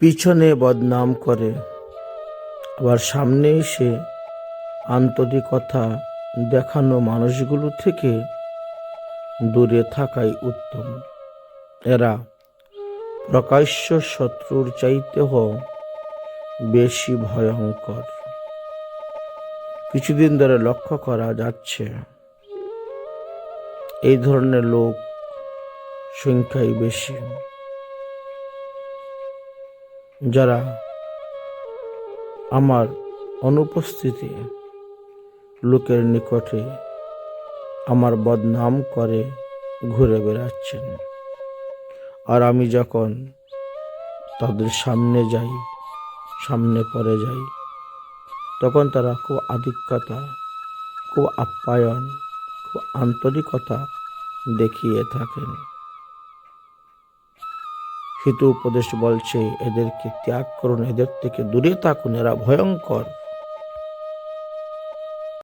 পিছনে বদনাম করে। আবার সামনে এসে আন্তরিকতা দেখানো মানুষগুলো থেকে দূরে থাকাই উত্তম। এরা প্রকাশ্য শত্রুর চাইতেও বেশি ভয়ঙ্কর। কিছুদিন ধরে লক্ষ্য করা যাচ্ছে, এই ধরনের লোক সংখ্যাই বেশি। যারা আমার অনুপস্থিতি লোকের নিকটে আমার বদনাম করে ঘুরে বেড়াচ্ছেন। আর আমি যখন তাদের সামনে যাই, সামনে পরে যাই, তখন তারা খুব আধিক্যতা, খুব আপ্যায়ন, খুব আন্তরিকতা দেখিয়ে থাকেন। হিত উপদেশ বলছে এদেরকে ত্যাগ করুন এদের থেকে দূরে থাকুন এরা ভয়ঙ্কর।